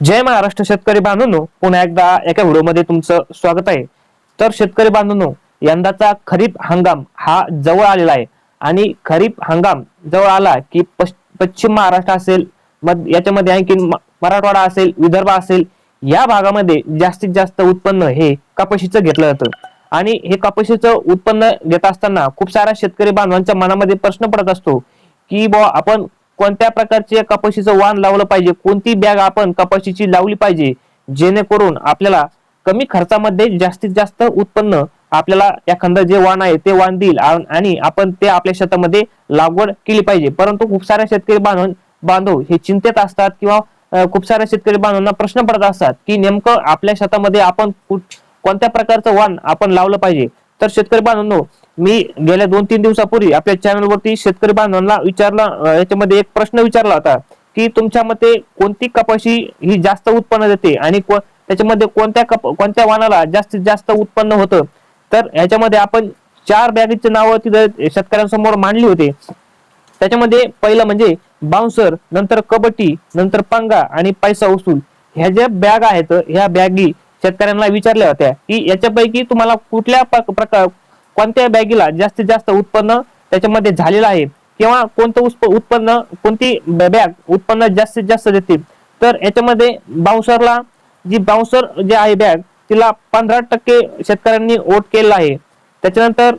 जय महाराष्ट्र शेतकरी बांधवांनो पुन्हा एकदा एका व्हिडिओमध्ये तुमचं स्वागत आहे. तर शेतकरी बांधवांनो यंदाचा खरीप हंगाम हा जवळ आलेला आहे. आणि खरीप हंगाम जवळ आला की पश्चिम महाराष्ट्र असेल याच्यामध्ये आणखी मराठवाडा असेल विदर्भ असेल या भागामध्ये जास्तीत जास्त उत्पन्न हे कपाशीचं घेतलं जातं. आणि हे कपाशीचं उत्पन्न घेत असताना खूप साऱ्या शेतकरी बांधवांच्या मनामध्ये प्रश्न पडत असतो की बुवा आपण कोणत्या प्रकारचे कपाशीचं वाण लावलं पाहिजे? कोणती बॅग आपण कपाशीची लावली पाहिजे? जेणेकरून आपल्याला कमी खर्चामध्ये जास्तीत जास्त उत्पन्न आपल्याला एखादं जे वाण आहे ते वाण देईल. आणि आपण ते आपल्या शेतामध्ये लागवड केली पाहिजे. परंतु खूप साऱ्या शेतकरी बांधव बांधव हे चिंतेत असतात किंवा खूप साऱ्या शेतकरी बांधवांना प्रश्न पडत असतात की नेमकं आपल्या शेतामध्ये आपण कोणत्या प्रकारचं वाण आपण लावलं पाहिजे? तर शेतकरी बांधवांनो मी गेल्या दोन तीन दिवसापूर्वी आपल्या चॅनलवरती शेतकरी बांधवांना विचारला याच्यामध्ये एक प्रश्न विचारला होता की तुमच्या मते कोणती कपाशी ही जास्त उत्पन्न देते आणि त्याच्यामध्ये कोणत्या कप कोणत्या वाणाला जास्तीत जास्त उत्पन्न होतं? तर ह्याच्यामध्ये आपण चार बॅगेचे नावं तिथे शेतकऱ्यांसमोर मांडली होती. त्याच्यामध्ये पहिलं म्हणजे बाउन्सर नंतर कबड्डी नंतर पंगा आणि पैसा वसूल. ह्या ज्या बॅग आहेत ह्या बॅगी शेतकऱ्यांना विचारल्या होत्या की याच्यापैकी तुम्हाला कुठल्या प्रकार कोणत्या बॅगीला जास्तीत जास्त उत्पन्न त्याच्यामध्ये झालेलं आहे. किंवा कोणतं उत्प उत्पन्न कोणती बॅग उत्पन्न जास्तीत जास्त देते. तर याच्यामध्ये बाउन्सरला जी बाउन्सर जे आहे बॅग तिला पंधरा टक्के शेतकऱ्यांनी वोट केलेला आहे. त्याच्यानंतर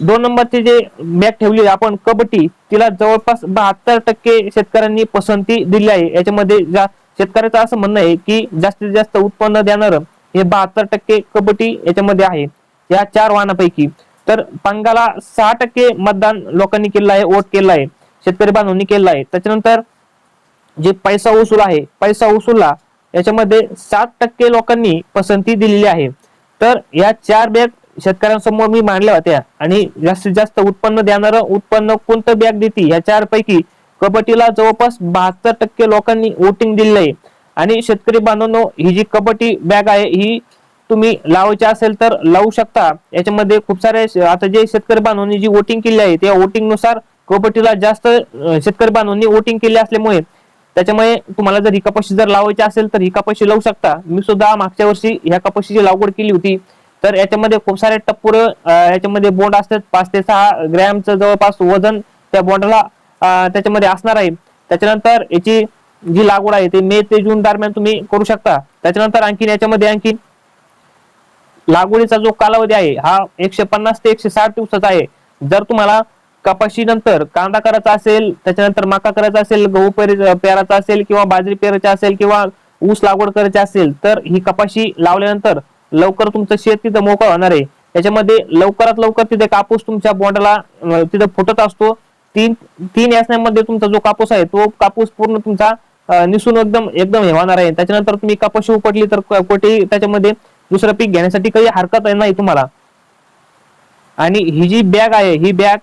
दोन नंबरचे जे बॅग ठेवली आपण कबड्डी तिला जवळपास बहात्तर टक्के शेतकऱ्यांनी पसंती दिली आहे. याच्यामध्ये जा- शेतकऱ्याचं असं म्हणणं आहे की जास्तीत जास्त उत्पन्न देणार हे बहात्तर टक्के कबड्डी याच्यामध्ये आहे. या चार वाहनापैकी. तर पंगाला सहा टक्के मतदान लोकांनी केलं आहे वोट केलं आहे शेतकरी बांधवांनी केलं आहे. त्याच्यानंतर जे पैसा वसूल आहे पैसा वसूलला याच्यामध्ये सात टक्के लोकांनी पसंती दिलेली आहे. तर या चार बॅग शेतकऱ्यांसमोर मी मांडल्या होत्या आणि जास्तीत जास्त उत्पन्न देणारं उत्पन्न कोणतं बॅग देते या चार पैकी कबड्डीला जवळपास बहात्तर टक्के लोकांनी वोटिंग दिलेलं आहे. आणि शेतकरी बांधवांनो ही जी कबड्डी बॅग आहे ही तुम्ही लावायचे असेल तर लावू शकता. याच्यामध्ये खूप सारे आता जे शेतकरी बांधवांनी जी वोटिंग केली आहे त्या वोटिंगनुसार कबड्डीला जास्त शेतकरी बांधवांनी वोटिंग केली असल्यामुळे त्याच्यामुळे तुम्हाला जर ही कपाशी जर लावायची असेल तर ही कपाशी लावू शकता. मी सुद्धा मागच्या वर्षी ह्या कपाशीची लागवड केली होती. तर याच्यामध्ये खूप सारे टप्पूर याच्यामध्ये बोंड असतात. पाच ते सहा ग्रॅमचं जवळपास वजन त्या बोंडाला त्याच्यामध्ये असणार आहे. त्याच्यानंतर याची जी लागवड आहे ते मे ते जून दरम्यान तुम्ही करू शकता. त्याच्यानंतर आणखीन याच्यामध्ये आणखीन लागवडीचा जो कालावधी आहे हा एकशे पन्नास ते एकशे साठ दिवसाचा आहे. जर तुम्हाला कपाशी नंतर कांदा करायचा असेल त्याच्यानंतर मका करायचा असेल गहू पेर- पेरायचा असेल किंवा बाजरी पेरायची असेल किंवा ऊस लागवड करायची असेल तर ही कपाशी लावल्यानंतर लवकर तुमचं शेत तिथं मोकळं होणार आहे. त्याच्यामध्ये लवकरात लवकर तिथे कापूस तुमच्या बोंडाला तिथे तिथं फुटत असतो. तीन तीन यासण्यामध्ये तुमचा जो कापूस आहे तो कापूस पूर्ण तुमचा निसून एकदम एकदम हे होणार आहे. त्याच्यानंतर तुम्ही कपाशी उपटली तर क- त्याच्यामध्ये दुसरं पीक घेण्यासाठी काही हरकत नाही तुम्हाला. आणि ही जी बॅग आहे ही बॅग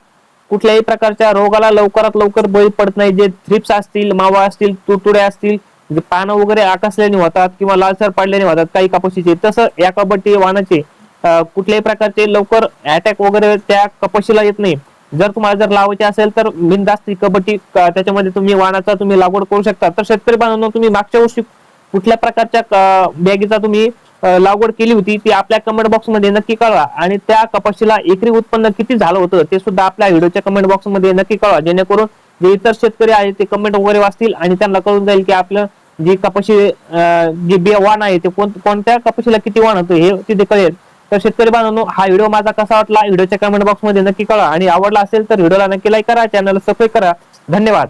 कुठल्याही प्रकारच्या रोगाला लवकरात लवकर बळी पडत नाही. जे थ्रिप्स असतील मावा असतील तुडतुड्या असतील पानं वगैरे आकसल्याने होतात किंवा लालसर पडल्याने होतात काही कपाशीचे तसं या कबड्डी वाणाचे कुठल्याही प्रकारचे लवकर अटॅक वगैरे त्या कपाशीला येत नाही. जर तुम्हाला जर लावायचे असेल तर बिनधास्त कबड्डी त्याच्यामध्ये तुम्ही वाणाचा तुम्ही लागवड करू शकता. तर शेतकरी बांधवांना तुम्ही मागच्या वर्षी कुठल्या प्रकारच्या बॅगेचा बॅगीचा तुम्ही लागवड केली होती ती आपल्या कमेंट बॉक्समध्ये नक्की कळवा. आणि त्या कपाशीला एकरी उत्पन्न किती झालं होतं ते सुद्धा आपल्या व्हिडिओच्या कमेंट बॉक्समध्ये नक्की कळवा. जेणेकरून जे इतर शेतकरी आहेत ते कमेंट वगैरे वाचतील आणि त्यांना कळून जाईल की आपलं जी कपाशी जी बे वाण आहे ते कोण- कोणत्या कपाशीला किती वाण होतं हे तिथे कळेल. तर शेतकरी बांधवांनो हा व्हिडिओ माझा कसा वाटला व्हिडिओच्या कमेंट बॉक्समध्ये नक्की कळवा. आणि आवडला असेल तर व्हिडिओला नक्की लाईक करा चॅनलला सबस्क्राईब करा. धन्यवाद.